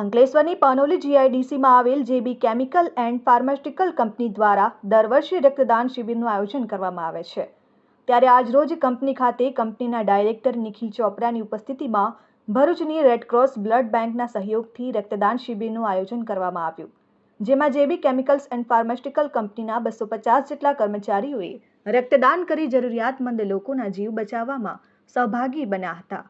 અંકલેશ્વરની પાનોલી જીઆઈડીસીમાં આવેલ JB chemical and pharmaceutical company દ્વારા દર વર્ષે રક્તદાન શિબિરનું આયોજન કરવામાં આવે છે. ત્યારે આજરોજ કંપની ખાતે કંપનીના ડાયરેક્ટર નિખિલ ચોપરાની ઉપસ્થિતિમાં ભરૂચની રેડક્રોસ બ્લડ બેંકના સહયોગથી રક્તદાન શિબિરનું આયોજન કરવામાં આવ્યું. જેમાં જેબી કેમિકલ્સ એન્ડ ફાર્માસ્યુટિકલ કંપનીના બસો પચાસ જેટલા કર્મચારીઓએ રક્તદાન કરી જરૂરિયાતમંદ લોકોના જીવ બચાવવામાં સહભાગી બન્યા હતા.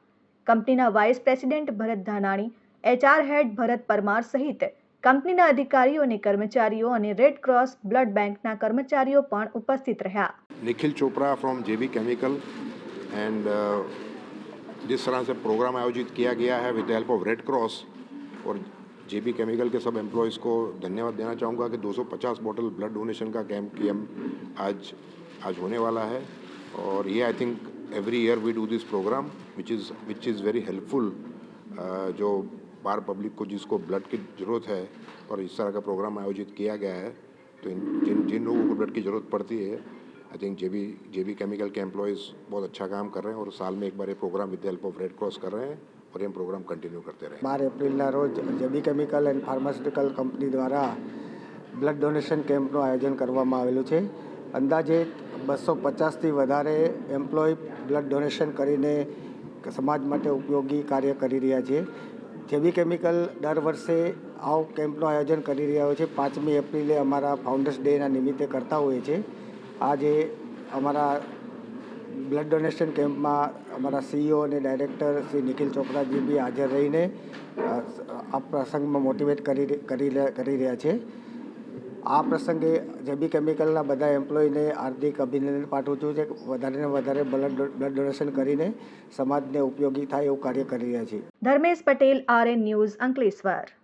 કંપનીના vice president Bharat Dhanani HR head Bharat Parmar સહિત કંપનીના અધિકારીઓ અને કર્મચારીઓ અને રેડ ક્રોસ બ્લડ બેંકના કર્મચારીઓ પણ ઉપસ્થિત રહ્યા Nikhil Chopra from JB chemical and जिस तरह से प्रोग्राम आयोजित किया गया है with help of Red Cross और जेबी केमिकल के सब एम्प्लॉयज़ को धन्यवाद देना चाहूँगा कि 250 बोतल ब्लड डोनेशन का कैंप की हम आज आज होने वाला है और ये I think every year we do this programme which is which is very helpful जो बार पब्लिक को जिसको ब्लड की ज़रूरत है और इस तरह का प्रोग्राम आयोजित किया गया है तो इन जिन जिन लोगों को ब्लड की ज़रूरत पड़ती है I think JB JB chemical के एम्प्लॉयज़ बहुत अच्छा काम कर रहे हैं और साल में एक बार ये programme with help of Red Cross कर रहे हैं और ये प्रोग्राम कंटिन्यू करते रहें બાર એપ્રિલના રોજ JB chemical and pharmaceutical company દ્વારા બ્લડ ડોનેશન કેમ્પનું આયોજન કરવામાં આવેલું છે અંદાજે બસો પચાસથી વધારે એમ્પ્લોય બ્લડ ડોનેશન કરીને સમાજ માટે ઉપયોગી કાર્ય કરી રહ્યા છે જેબી કેમિકલ દર વર્ષે આવો કેમ્પનું આયોજન કરી રહ્યા હોય છે. પાંચમી એપ્રિલે અમારા ફાઉન્ડર્સ ડેના નિમિત્તે કરતા હોઈએ છીએ. આજે અમારા બ્લડ ડોનેશન કેમ્પમાં અમારા સીઈઓ અને ડાયરેક્ટર શ્રી નિખિલ ચોપરાજી બી હાજર રહીને આ પ્રસંગમાં મોટિવેટ કરી કરી રહ્યા છે. આ પ્રસંગે જેબી કેમિકલના બધા એમ્પ્લોયને હાર્દિક અભિનંદન પાઠવું છું કે વધારે ને વધારે બ્લડ બ્લડ ડોનેશન કરીને સમાજને ઉપયોગી થાય એવું કાર્ય કરી રહ્યા છીએ ધર્મેશ પટેલ આરએન ન્યૂઝ અંકલેશ્વર.